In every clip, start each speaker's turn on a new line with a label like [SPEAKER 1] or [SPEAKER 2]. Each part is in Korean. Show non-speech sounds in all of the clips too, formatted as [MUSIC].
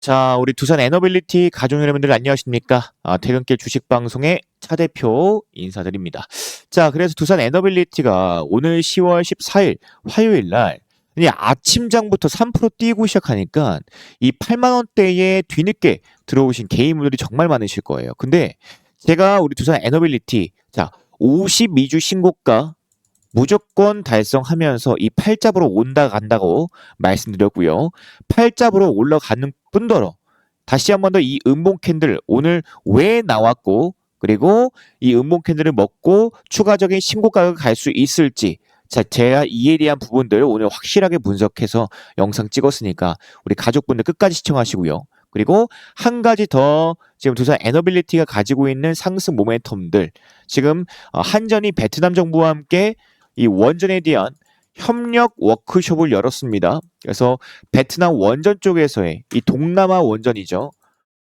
[SPEAKER 1] 자, 우리 두산 에너빌리티 가족 여러분들 안녕하십니까? 아, 퇴근길 주식 방송의 차 대표 인사드립니다. 자, 그래서 두산 에너빌리티가 오늘 10월 14일 화요일 날 아침장부터 3% 뛰고 시작하니까 이 8만 원대에 뒤늦게 들어오신 개인분들이 정말 많으실 거예요. 근데 제가 우리 두산 에너빌리티 자, 52주 신고가 무조건 달성하면서 이 팔잡으로 온다 간다고 말씀드렸고요. 팔잡으로 올라가는 뿐더러 다시 한 번 더 이 음봉 캔들 오늘 왜 나왔고 그리고 이 음봉 캔들을 먹고 추가적인 신고가를 갈수 있을지 자 제가 이에 대한 부분들 오늘 확실하게 분석해서 영상 찍었으니까 우리 가족분들 끝까지 시청하시고요. 그리고 한 가지 더 지금 두산 에너빌리티가 가지고 있는 상승 모멘텀들 지금 어, 한전이 베트남 정부와 함께 이 원전에 대한 협력 워크숍을 열었습니다. 그래서 베트남 원전 쪽에서의 이 동남아 원전이죠.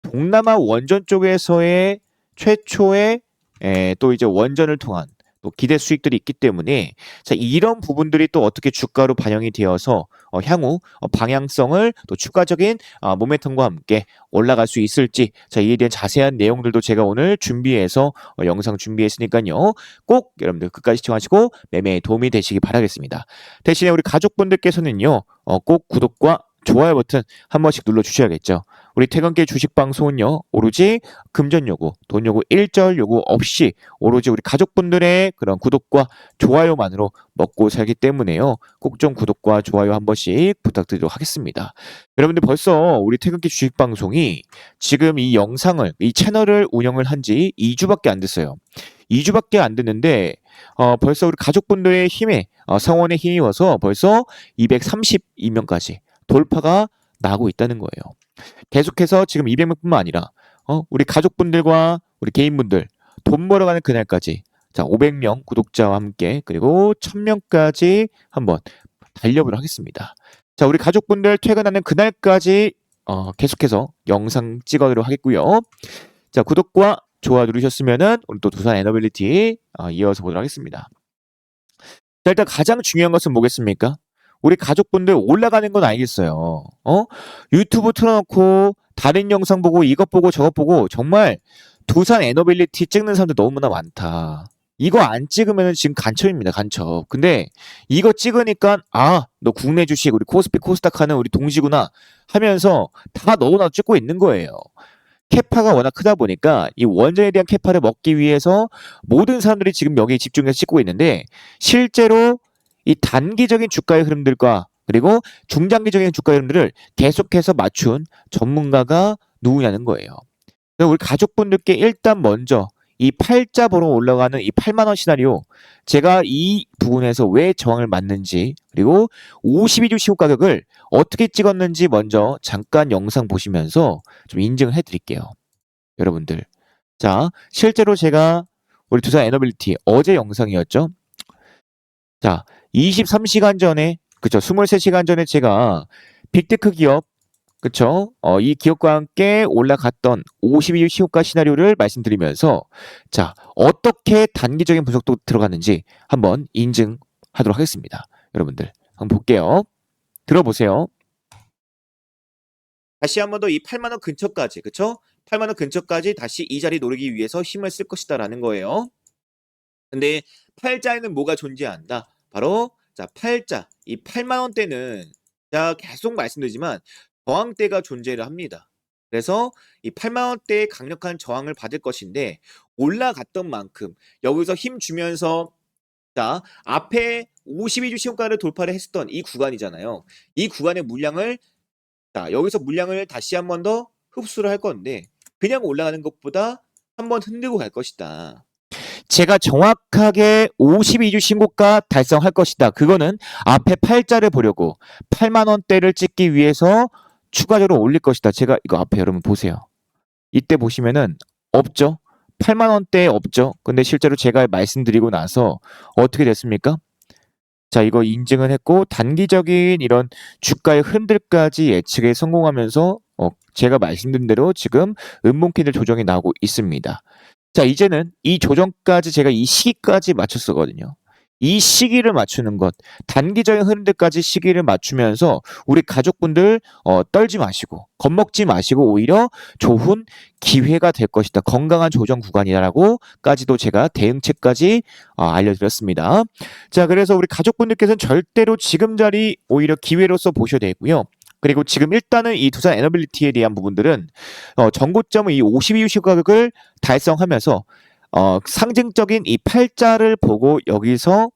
[SPEAKER 1] 동남아 원전 쪽에서의 최초의 에, 또 이제 원전을 통한 또 기대 수익들이 있기 때문에 자 이런 부분들이 또 어떻게 주가로 반영이 되어서 어, 향후 어, 방향성을 또 추가적인 아, 모멘텀과 함께 올라갈 수 있을지 자 이에 대한 자세한 내용들도 제가 오늘 준비해서 어, 영상 준비했으니까요 꼭 여러분들 끝까지 시청하시고 매매에 도움이 되시기 바라겠습니다 대신에 우리 가족분들께서는요 어, 꼭 구독과 좋아요 버튼 한 번씩 눌러 주셔야겠죠. 우리 퇴근길 주식 방송은요 오로지 금전 요구, 돈 요구, 일절 요구 없이 오로지 우리 가족분들의 그런 구독과 좋아요만으로 먹고 살기 때문에요. 꼭 좀 구독과 좋아요 한 번씩 부탁드리도록 하겠습니다. 여러분들 벌써 우리 퇴근길 주식 방송이 지금 이 영상을 이 채널을 운영을 한 지 2주밖에 안 됐어요. 2주밖에 안 됐는데 어, 벌써 우리 가족분들의 힘에 어, 성원에 힘입어서 벌써 232명까지 돌파가 나고 있다는 거예요. 계속해서 지금 200명뿐만 아니라 어, 우리 가족분들과 우리 개인분들 돈 벌어가는 그날까지 자 500명 구독자와 함께 그리고 1000명까지 한번 달려보도록 하겠습니다. 자 우리 가족분들 퇴근하는 그날까지 어, 계속해서 영상 찍어도록 하겠고요. 자 구독과 좋아요 누르셨으면은 우리 또 두산 에너빌리티 어, 이어서 보도록 하겠습니다. 자 일단 가장 중요한 것은 뭐겠습니까? 우리 가족분들 올라가는 건 알겠어요. 어? 유튜브 틀어놓고 다른 영상 보고 이것 보고 저것 보고 정말 두산 에너빌리티 찍는 사람들 너무나 많다. 이거 안 찍으면 지금 간첩입니다, 간첩. 근데 이거 찍으니까 아, 너 국내 주식 우리 코스피 코스닥 하는 우리 동시구나 하면서 다 너도 나도 찍고 있는 거예요. 캐파가 워낙 크다 보니까 이 원전에 대한 캐파를 먹기 위해서 모든 사람들이 지금 여기에 집중해서 찍고 있는데 실제로 이 단기적인 주가의 흐름들과 그리고 중장기적인 주가의 흐름들을 계속해서 맞춘 전문가가 누구냐는 거예요. 우리 가족분들께 일단 먼저 이 팔자보로 올라가는 이 8만 원 시나리오 제가 이 부분에서 왜 저항을 맞는지 그리고 52주 시호 가격을 어떻게 찍었는지 먼저 잠깐 영상 보시면서 좀 인증을 해 드릴게요. 여러분들. 자, 실제로 제가 우리 두산 에너빌리티 어제 영상이었죠. 자, 23시간 전에 그쵸 23시간 전에 제가 빅테크 기업 그쵸 어, 이 기업과 함께 올라갔던 52일 시효가 시나리오를 말씀드리면서 자 어떻게 단기적인 분석도 들어갔는지 한번 인증하도록 하겠습니다. 여러분들 한번 볼게요. 들어보세요. 다시 한 번 더 이 8만 원 근처까지 그쵸? 8만 원 근처까지 다시 이 자리 노리기 위해서 힘을 쓸 것이다 라는 거예요. 근데 팔자에는 뭐가 존재한다 바로 자 팔자 이 8만 원대는 제가 계속 말씀드리지만 저항대가 존재를 합니다. 그래서 이 8만 원대의 강력한 저항을 받을 것인데 올라갔던 만큼 여기서 힘 주면서 자 앞에 52주 시효가를 돌파를 했었던 이 구간이잖아요. 이 구간의 물량을 자 여기서 물량을 다시 한 번 더 흡수를 할 건데 그냥 올라가는 것보다 한 번 흔들고 갈 것이다. 제가 정확하게 52주 신고가 달성할 것이다. 그거는 앞에 팔자를 보려고 8만 원대를 찍기 위해서 추가적으로 올릴 것이다. 제가 이거 앞에 여러분 보세요. 이때 보시면은 없죠. 8만 원대 없죠. 근데 실제로 제가 말씀드리고 나서 어떻게 됐습니까? 자, 이거 인증을 했고 단기적인 이런 주가의 흐름들까지 예측에 성공하면서 어, 제가 말씀드린 대로 지금 음봉캔들 조정이 나오고 있습니다. 자, 이제는 이 조정까지 제가 이 시기까지 맞췄었거든요. 이 시기를 맞추는 것, 단기적인 흐름들까지 시기를 맞추면서 우리 가족분들 어, 떨지 마시고 겁먹지 마시고 오히려 좋은 기회가 될 것이다. 건강한 조정 구간이라고까지도 제가 대응책까지 어, 알려드렸습니다. 자, 그래서 우리 가족분들께서는 절대로 지금 자리 오히려 기회로서 보셔야 되고요. 그리고 지금 일단은 이 두산 에너빌리티에 대한 부분들은 어, 전고점의 이 52유시 가격을 달성하면서 어, 상징적인 이 팔자를 보고 여기서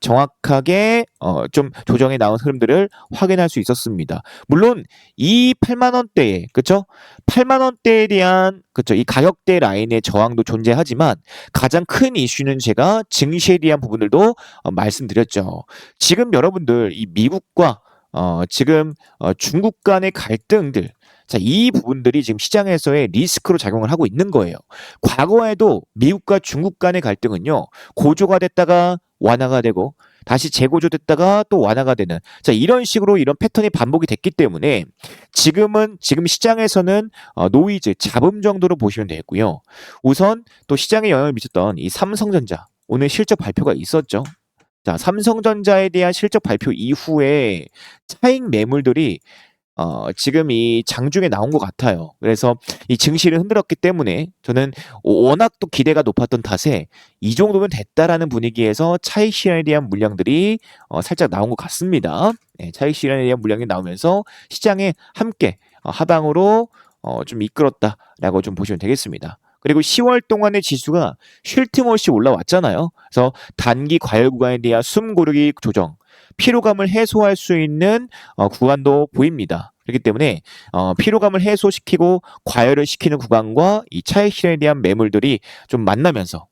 [SPEAKER 1] 정확하게 어, 좀 조정에 나온 흐름들을 확인할 수 있었습니다. 물론 이 8만 원대에 그쵸? 8만 원대에 대한 그쵸? 이 가격대 라인의 저항도 존재하지만 가장 큰 이슈는 제가 증시에 대한 부분들도 어, 말씀드렸죠. 지금 여러분들 이 미국과 어, 지금 어, 중국 간의 갈등들 자, 이 부분들이 지금 시장에서의 리스크로 작용을 하고 있는 거예요. 과거에도 미국과 중국 간의 갈등은요, 고조가 됐다가 완화가 되고, 다시 재고조됐다가 또 완화가 되는, 자, 이런 식으로 이런 패턴이 반복이 됐기 때문에, 지금은, 지금 시장에서는, 어, 노이즈, 잡음 정도로 보시면 되겠고요. 우선 또 시장에 영향을 미쳤던 이 삼성전자, 오늘 실적 발표가 있었죠. 자, 삼성전자에 대한 실적 발표 이후에 차익 매물들이 어, 지금 이 장중에 나온 것 같아요. 그래서 이 증시를 흔들었기 때문에 저는 워낙 또 기대가 높았던 탓에 이 정도면 됐다라는 분위기에서 차익 실현에 대한 물량들이 어, 살짝 나온 것 같습니다. 네, 차익 실현에 대한 물량이 나오면서 시장에 함께 어, 하방으로 어, 좀 이끌었다라고 좀 보시면 되겠습니다. 그리고 10월 동안의 지수가 쉴 틈 없이 올라왔잖아요. 그래서 단기 과열 구간에 대한 숨 고르기 조정, 피로감을 해소할 수 있는 어, 구간도 보입니다. 그렇기 때문에 어, 피로감을 해소시키고 과열을 시키는 구간과 이 차익 실현에 대한 매물들이 좀 만나면서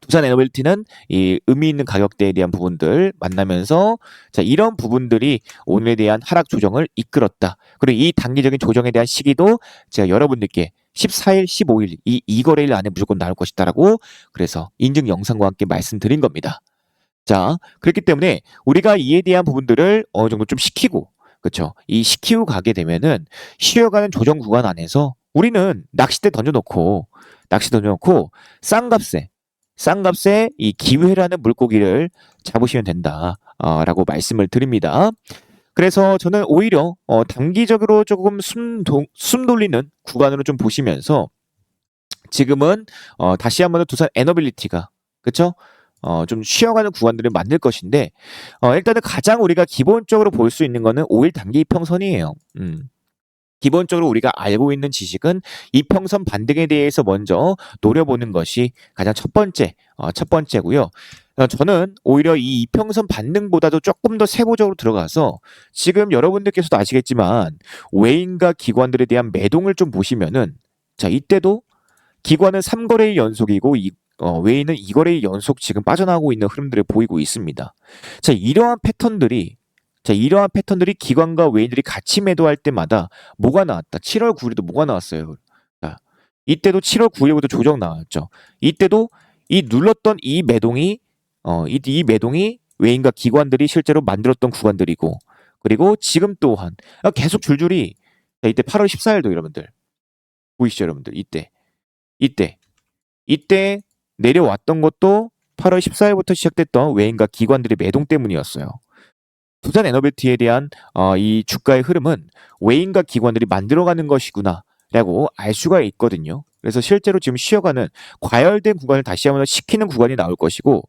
[SPEAKER 1] 두산 에너빌티는 이 의미 있는 가격대에 대한 부분들 만나면서 자 이런 부분들이 오늘에 대한 하락 조정을 이끌었다. 그리고 이 단기적인 조정에 대한 시기도 제가 여러분들께 14일, 15일 이 이거래일 안에 무조건 나올 것이다라고 그래서 인증 영상과 함께 말씀드린 겁니다. 자, 그렇기 때문에 우리가 이에 대한 부분들을 어느 정도 좀 시키고, 그렇죠? 이 시키고 가게 되면은 쉬어가는 조정 구간 안에서 우리는 낚싯대 던져놓고 낚시 던져놓고 싼 값에 싼 값에 이 기회라는 물고기를 잡으시면 된다라고 말씀을 드립니다. 그래서 저는 오히려 어, 단기적으로 조금 숨, 도, 숨 돌리는 구간으로 좀 보시면서 지금은 어, 다시 한번 더 두산 에너빌리티가 그쵸? 어, 좀 쉬어가는 구간들을 만들 것인데, 어, 일단은 가장 우리가 기본적으로 볼 수 있는 거는 5일 단기 이평선이에요. 음. 기본적으로 우리가 알고 있는 지식은 이평선 반등에 대해서 먼저 노려보는 것이 가장 첫 번째, 어, 첫 번째고요. 어, 저는 오히려 이 이평선 반등보다도 조금 더 세부적으로 들어가서 지금 여러분들께서도 아시겠지만 외인과 기관들에 대한 매동을 좀 보시면은 자 이때도 기관은 3거래일 연속이고 이 어, 외인은 2거래일 연속 지금 빠져나오고 있는 흐름들을 보이고 있습니다. 자, 이러한 패턴들이 자, 이러한 패턴들이 기관과 외인들이 같이 매도할 때마다 뭐가 나왔다. 7월 9일에도 뭐가 나왔어요. 자, 이때도 7월 9일부터 조정 나왔죠. 이때도 이 눌렀던 이 매동이 어, 이, 이 매동이 외인과 기관들이 실제로 만들었던 구간들이고 그리고 지금 또한 계속 줄줄이 자, 이때 8월 14일도 여러분들 보이시죠, 여러분들? 이때 이때 이때 내려왔던 것도 8월 14일부터 시작됐던 외인과 기관들의 매동 때문이었어요. 두산 에너비티에 대한 어, 이 주가의 흐름은 외인과 기관들이 만들어가는 것이구나 라고 알 수가 있거든요. 그래서 실제로 지금 쉬어가는 과열된 구간을 다시 한번 시키는 구간이 나올 것이고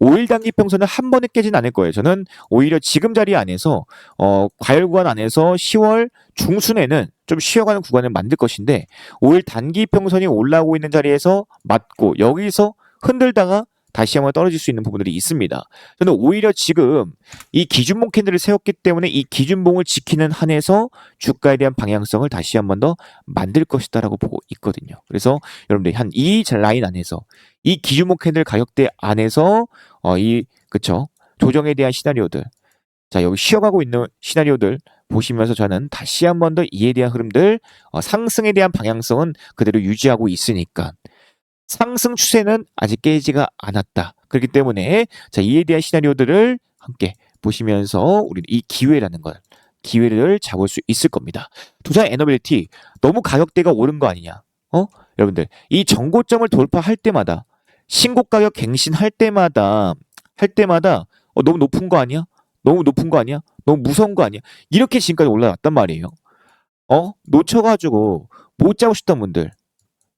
[SPEAKER 1] 5일 단기 평선은 한 번에 깨진 않을 거예요. 저는 오히려 지금 자리 안에서 어, 과열 구간 안에서 10월 중순에는 좀 쉬어가는 구간을 만들 것인데 5일 단기 평선이 올라오고 있는 자리에서 맞고 여기서 흔들다가 다시 한번 떨어질 수 있는 부분들이 있습니다. 저는 오히려 지금 이 기준봉 캔들을 세웠기 때문에 이 기준봉을 지키는 한에서 주가에 대한 방향성을 다시 한번 더 만들 것이다라고 보고 있거든요. 그래서 여러분들 한이 라인 안에서 이 기준봉 캔들 가격대 안에서 어 이 그쵸 조정에 대한 시나리오들 자 여기 쉬어가고 있는 시나리오들 보시면서 저는 다시 한번 더 이에 대한 흐름들 어, 상승에 대한 방향성은 그대로 유지하고 있으니까 상승 추세는 아직 깨지가 않았다. 그렇기 때문에 자 이에 대한 시나리오들을 함께 보시면서 우리 이 기회라는 걸 기회를 잡을 수 있을 겁니다. 두산 에너빌티 너무 가격대가 오른 거 아니냐? 어? 여러분들 이 정고점을 돌파할 때마다 신고 가격 갱신할 때마다 할 때마다 어, 너무 높은 거 아니야? 너무 높은 거 아니야? 너무 무서운 거 아니야? 이렇게 지금까지 올라왔단 말이에요. 어? 놓쳐가지고 못 잡으셨던 분들,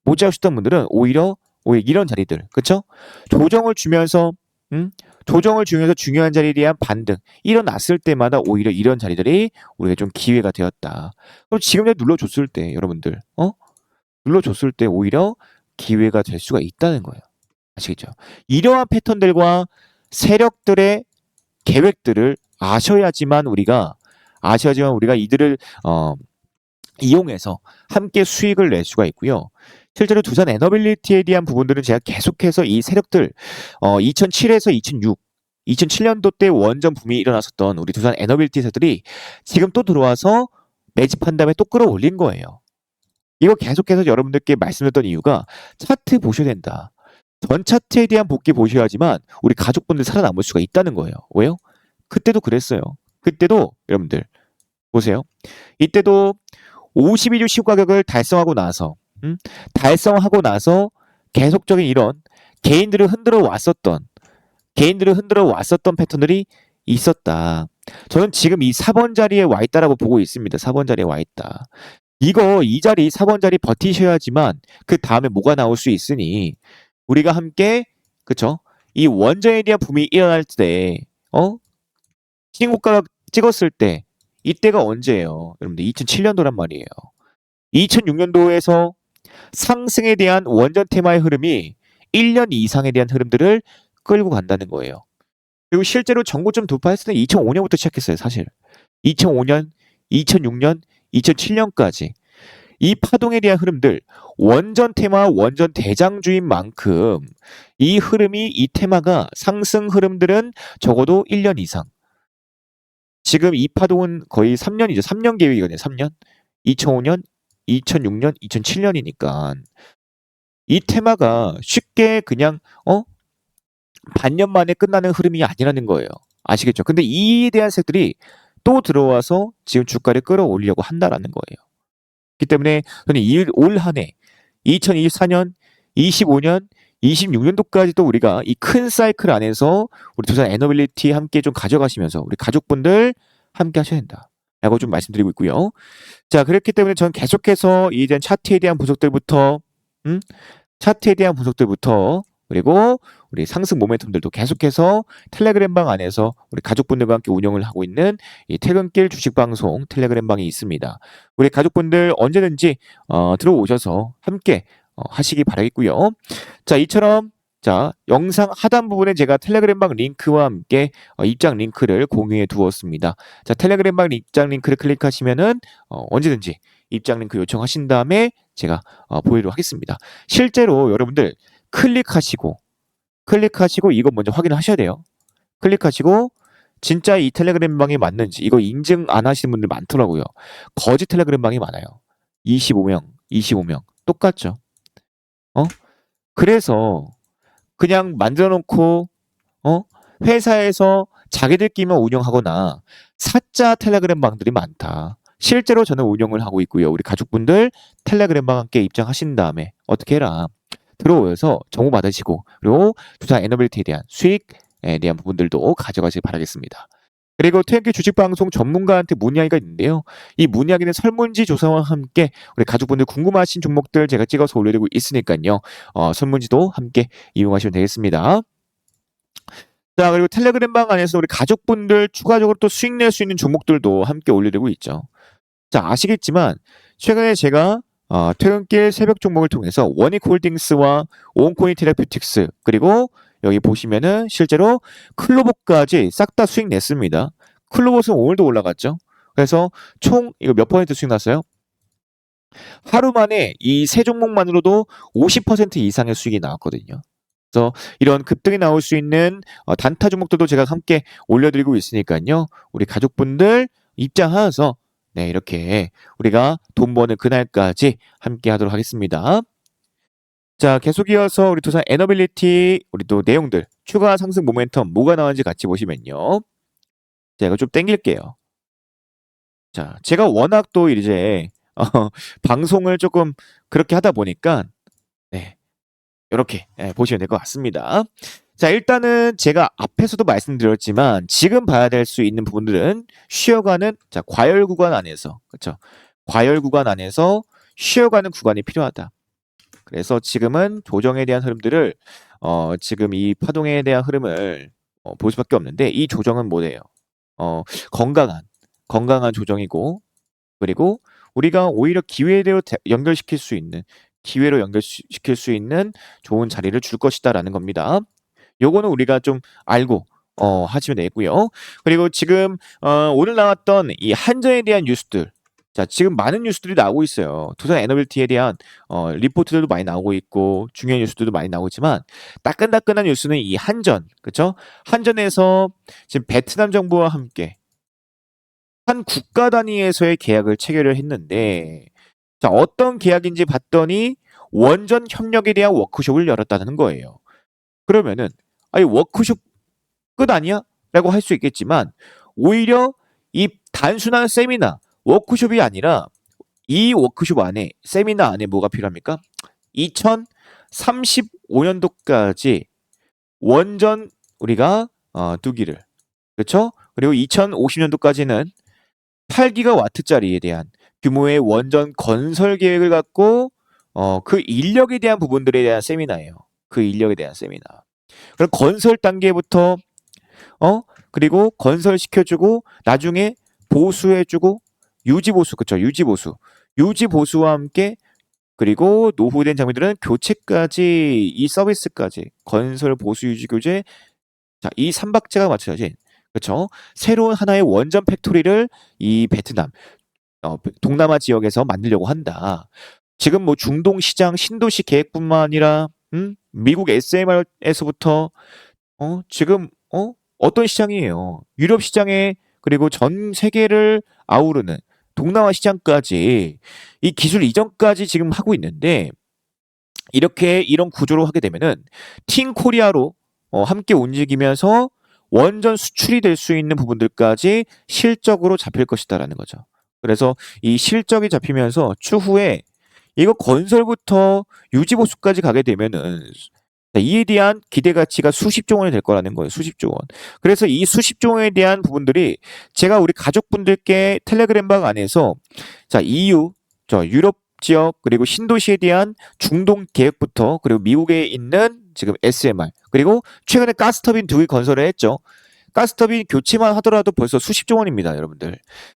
[SPEAKER 1] 못 잡으셨던 분들은 오히려 오히려 이런 자리들, 그쵸? 조정을 주면서, 음? 조정을 주면서 중요한 자리에 대한 반등 일어났을 때마다 오히려 이런 자리들이 우리가 좀 기회가 되었다. 그럼 지금 내가 눌러줬을 때 여러분들, 어? 눌러줬을 때 오히려 기회가 될 수가 있다는 거예요. 아시겠죠? 이러한 패턴들과 세력들의 계획들을 아셔야지만 우리가 아셔야지만 우리가 이들을 어, 이용해서 함께 수익을 낼 수가 있고요. 실제로 두산 에너빌리티에 대한 부분들은 제가 계속해서 이 세력들 어, 2007에서 2006 2007년도 때 원전 붐이 일어났었던 우리 두산 에너빌리티사들이 지금 또 들어와서 매집한 다음에 또 끌어올린 거예요. 이거 계속해서 여러분들께 말씀드렸던 이유가 차트 보셔야 된다. 전 차트에 대한 복귀 보셔야지만 우리 가족분들 살아남을 수가 있다는 거예요. 왜요? 그때도 그랬어요. 그때도 여러분들 보세요. 이때도 52주 시고 가격을 달성하고 나서 음? 달성하고 나서 계속적인 이런 개인들을 흔들어 왔었던 개인들을 흔들어 왔었던 패턴들이 있었다. 저는 지금 이 4번 자리에 와 있다라고 보고 있습니다. 4번 자리에 와 있다. 이거 이 자리 4번 자리 버티셔야지만 그 다음에 뭐가 나올 수 있으니 우리가 함께 그쵸? 이 원전에 대한 붐이 일어날 때 어? 신고가 찍었을 때 이때가 언제예요? 여러분들 2007년도란 말이에요. 2006년도에서 상승에 대한 원전 테마의 흐름이 1년 이상에 대한 흐름들을 끌고 간다는 거예요. 그리고 실제로 전고점 돌파했을 때 2005년부터 시작했어요, 사실. 2005년, 2006년, 2007년까지 이 파동에 대한 흐름들 원전 테마 원전 대장주인 만큼 이 흐름이 이 테마가 상승 흐름들은 적어도 1년 이상 지금 이 파동은 거의 3년이죠. 3년 계획이거든요. 3년. 2005년, 2006년, 2007년이니까 이 테마가 쉽게 그냥 어 반년 만에 끝나는 흐름이 아니라는 거예요. 아시겠죠? 근데 이에 대한 색들이 또 들어와서 지금 주가를 끌어올리려고 한다라는 거예요. 그렇기 때문에 저는 올 한해 2024년, 25년, 26년도까지도 우리가 이 큰 사이클 안에서 우리 두산 에너빌리티 함께 좀 가져가시면서 우리 가족분들 함께 하셔야 된다. 라고 좀 말씀드리고 있고요. 자, 그렇기 때문에 저는 계속해서 이에 대한 차트에 대한 분석들부터, 음? 차트에 대한 분석들부터, 그리고 우리 상승 모멘텀들도 계속해서 텔레그램방 안에서 우리 가족분들과 함께 운영을 하고 있는 이 퇴근길 주식 방송 텔레그램방이 있습니다. 우리 가족분들 언제든지 어, 들어오셔서 함께 어, 하시기 바라겠고요. 자, 이처럼 자, 영상 하단 부분에 제가 텔레그램방 링크와 함께 어, 입장 링크를 공유해 두었습니다. 자, 텔레그램방 입장 링크를 클릭하시면은 어, 언제든지 입장 링크 요청하신 다음에 제가 어, 보이도록 하겠습니다. 실제로 여러분들 클릭하시고 클릭하시고 이거 먼저 확인을 하셔야 돼요. 클릭하시고 진짜 이 텔레그램 방이 맞는지 이거 인증 안 하시는 분들 많더라고요. 거짓 텔레그램 방이 많아요. 25명, 25명 똑같죠. 어? 그래서 그냥 만들어 놓고 어? 회사에서 자기들끼리만 운영하거나 사자 텔레그램 방들이 많다. 실제로 저는 운영을 하고 있고요. 우리 가족분들 텔레그램 방 함께 입장하신 다음에 어떻게 해라. 들어오셔서 정보 받으시고 그리고 두산 에너빌티에 대한 수익에 대한 부분들도 가져가시길 바라겠습니다. 그리고 퇴근길 주식방송 전문가한테 문의하기가 있는데요. 이 문의하기는 설문지 조사와 함께 우리 가족분들 궁금하신 종목들 제가 찍어서 올려드리고 있으니까요. 어, 설문지도 함께 이용하시면 되겠습니다. 자 그리고 텔레그램 방 안에서 우리 가족분들 추가적으로 또 수익 낼 수 있는 종목들도 함께 올려드리고 있죠. 자 아시겠지만 최근에 제가 어, 퇴근길 새벽 종목을 통해서 원익홀딩스와 온코인 테라퓨틱스 그리고 여기 보시면은 실제로 클로봇까지 싹 다 수익 냈습니다. 클로봇은 오늘도 올라갔죠. 그래서 총 이거 몇 퍼센트 수익 났어요? 하루 만에 이 세 종목만으로도 50% 이상의 수익이 나왔거든요. 그래서 이런 급등이 나올 수 있는 어, 단타 종목들도 제가 함께 올려드리고 있으니까요. 우리 가족분들 입장하셔서 네, 이렇게 우리가 돈 버는 그날까지 함께 하도록 하겠습니다. 자, 계속 이어서 우리 두산 에너빌리티 우리 또 내용들 추가 상승 모멘텀 뭐가 나왔는지 같이 보시면요. 제가 좀 땡길게요. 자, 제가 워낙 또 이제 어, [LAUGHS] 방송을 조금 그렇게 하다 보니까 네, 이렇게 네, 보시면 될 것 같습니다. 자, 일단은 제가 앞에서도 말씀드렸지만 지금 봐야 될 수 있는 부분들은 쉬어가는 자, 과열 구간 안에서 그렇죠? 과열 구간 안에서 쉬어가는 구간이 필요하다. 그래서 지금은 조정에 대한 흐름들을 어, 지금 이 파동에 대한 흐름을 어, 볼 수밖에 없는데 이 조정은 뭐예요? 어, 건강한 건강한 조정이고 그리고 우리가 오히려 기회대로 대- 연결시킬 수 있는 기회로 연결시킬 수 있는 좋은 자리를 줄 것이다라는 겁니다. 요거는 우리가 좀 알고 어, 하시면 되겠고요. 그리고 지금 어, 오늘 나왔던 이 한전에 대한 뉴스들 자, 지금 많은 뉴스들이 나오고 있어요. 두산 에너빌티에 대한 어, 리포트들도 많이 나오고 있고 중요한 뉴스들도 많이 나오고 있지만 따끈따끈한 뉴스는 이 한전, 그렇죠? 한전에서 지금 베트남 정부와 함께 한 국가 단위에서의 계약을 체결을 했는데 자, 어떤 계약인지 봤더니 원전 협력에 대한 워크숍을 열었다는 거예요. 그러면은 아니 워크숍 끝 아니야? 라고 할 수 있겠지만 오히려 이 단순한 세미나 워크숍이 아니라 이 워크숍 안에 세미나 안에 뭐가 필요합니까? 2035년도까지 원전 우리가 어, 두기를 그렇죠? 그리고 2050년도까지는 8기가와트짜리에 대한 규모의 원전 건설 계획을 갖고 어, 그 인력에 대한 부분들에 대한 세미나예요. 그 인력에 대한 세미나. 그럼 건설 단계부터 어 그리고 건설 시켜주고 나중에 보수해주고 유지 보수 그쵸 유지 보수 유지 보수와 함께 그리고 노후된 장비들은 교체까지 이 서비스까지 건설 보수 유지 교체 자이 삼박자가 맞춰진 그쵸 새로운 하나의 원전 팩토리를 이 베트남 어, 동남아 지역에서 만들려고 한다. 지금 뭐 중동 시장 신도시 계획뿐만 아니라 음? 미국 SMR에서부터 어 지금 어 어떤 시장이에요? 유럽 시장에 그리고 전 세계를 아우르는 동남아 시장까지 이 기술 이전까지 지금 하고 있는데 이렇게 이런 구조로 하게 되면은 팀 코리아로 어, 함께 움직이면서 원전 수출이 될 수 있는 부분들까지 실적으로 잡힐 것이다라는 거죠. 그래서 이 실적이 잡히면서 추후에 이거 건설부터 유지 보수까지 가게 되면은 이에 대한 기대 가치가 수십 조 원이 될 거라는 거예요. 수십 조 원. 그래서 이 수십 조 원에 대한 부분들이 제가 우리 가족분들께 텔레그램 방 안에서 자 EU 저 유럽 지역 그리고 신도시에 대한 중동 계획부터 그리고 미국에 있는 지금 SMR 그리고 최근에 가스터빈 두 개 건설을 했죠. 가스터빈 교체만 하더라도 벌써 수십조 원입니다, 여러분들.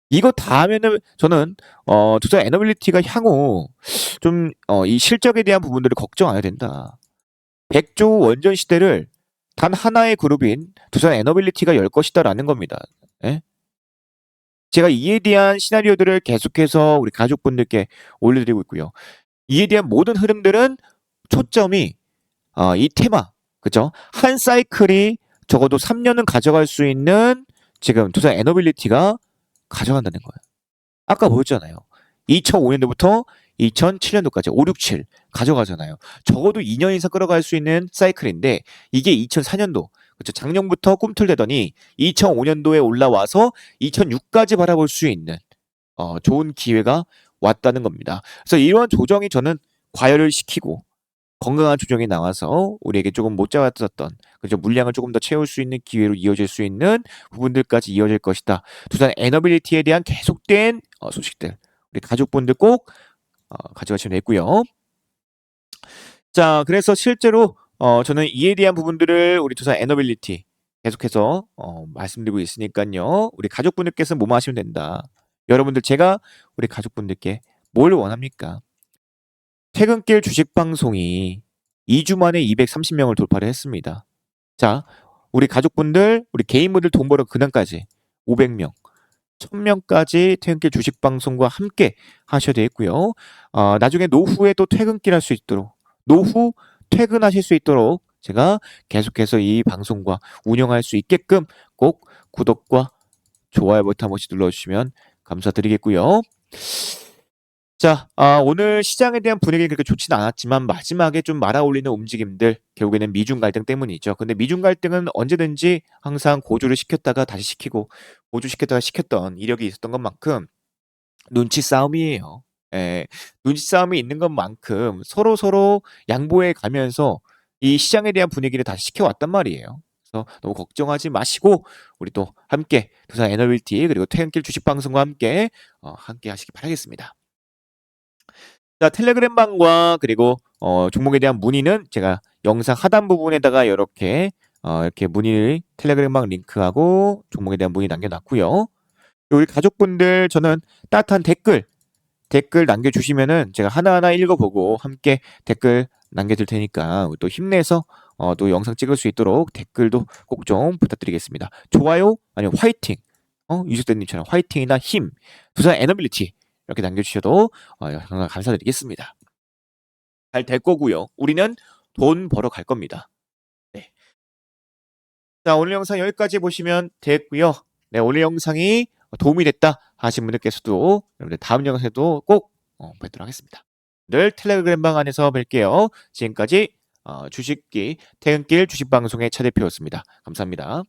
[SPEAKER 1] 이거 다 하면은 저는 어 두산 에너빌리티가 향후 좀어이 실적에 대한 부분들을 걱정 안 해야 된다. 100조 원전 시대를 단 하나의 그룹인 두산 에너빌리티가 열 것이다라는 겁니다. 예? 제가 이에 대한 시나리오들을 계속해서 우리 가족분들께 올려드리고 있고요. 이에 대한 모든 흐름들은 초점이 어, 이 테마, 그죠? 한 사이클이 적어도 3년은 가져갈 수 있는 지금 두산 에너빌리티가 가져간다는 거예요. 아까 보였잖아요. 2005년도부터 2007년도까지 5, 6, 7 가져가잖아요. 적어도 2년 이상 끌어갈 수 있는 사이클인데 이게 2004년도 그렇죠. 작년부터 꿈틀대더니 2005년도에 올라와서 2006까지 바라볼 수 있는 어, 좋은 기회가 왔다는 겁니다. 그래서 이러한 조정이 저는 과열을 시키고 건강한 조정이 나와서 우리에게 조금 못 잡았었던 그죠 물량을 조금 더 채울 수 있는 기회로 이어질 수 있는 부분들까지 이어질 것이다. 두산 에너빌리티에 대한 계속된 어, 소식들 우리 가족분들 꼭 어, 가져가시면 되고요. 자, 그래서 실제로 어, 저는 이에 대한 부분들을 우리 두산 에너빌리티 계속해서 어, 말씀드리고 있으니까요. 우리 가족분들께서 뭐만 하시면 된다. 여러분들 제가 우리 가족분들께 뭘 원합니까? 퇴근길 주식 방송이 2주 만에 230명을 돌파를 했습니다. 자, 우리 가족분들, 우리 개인분들 돈 벌어 그날까지 500명, 1000명까지 퇴근길 주식 방송과 함께 하셔야 되겠고요. 어, 나중에 노후에 또 퇴근길 할 수 있도록 노후 퇴근하실 수 있도록 제가 계속해서 이 방송과 운영할 수 있게끔 꼭 구독과 좋아요 버튼 한 번씩 눌러주시면 감사드리겠고요. 자, 아, 오늘 시장에 대한 분위기 그렇게 좋지는 않았지만 마지막에 좀 말아올리는 움직임들 결국에는 미중 갈등 때문이죠. 근데 미중 갈등은 언제든지 항상 고조를 시켰다가 다시 시키고 고조시켰다가 시켰던 이력이 있었던 것만큼 눈치 싸움이에요. 예, 눈치 싸움이 있는 것만큼 서로 서로 양보해 가면서 이 시장에 대한 분위기를 다시 시켜왔단 말이에요. 그래서 너무 걱정하지 마시고 우리 또 함께 두산 에너빌티 그리고 퇴근길 주식 방송과 함께 어, 함께 하시기 바라겠습니다. 자 텔레그램 방과 그리고 어, 종목에 대한 문의는 제가 영상 하단 부분에다가 이렇게 어, 이렇게 문의 텔레그램 방 링크하고 종목에 대한 문의 남겨놨고요. 우리 가족분들 저는 따뜻한 댓글 댓글 남겨주시면은 제가 하나하나 읽어보고 함께 댓글 남겨둘 테니까 또 힘내서 어, 또 영상 찍을 수 있도록 댓글도 꼭 좀 부탁드리겠습니다. 좋아요 아니면 화이팅 어, 유식대님처럼 화이팅이나 힘 두산 에너빌리티 이렇게 남겨주셔도 어, 정말 감사드리겠습니다. 잘 될 거고요. 우리는 돈 벌어 갈 겁니다. 네. 자 오늘 영상 여기까지 보시면 됐고요. 네 오늘 영상이 도움이 됐다 하신 분들께서도 여러분들 다음 영상에도 꼭 어, 뵙도록 하겠습니다. 늘 텔레그램 방 안에서 뵐게요. 지금까지 어, 주식기 퇴근길 주식방송의 차 대표였습니다. 감사합니다.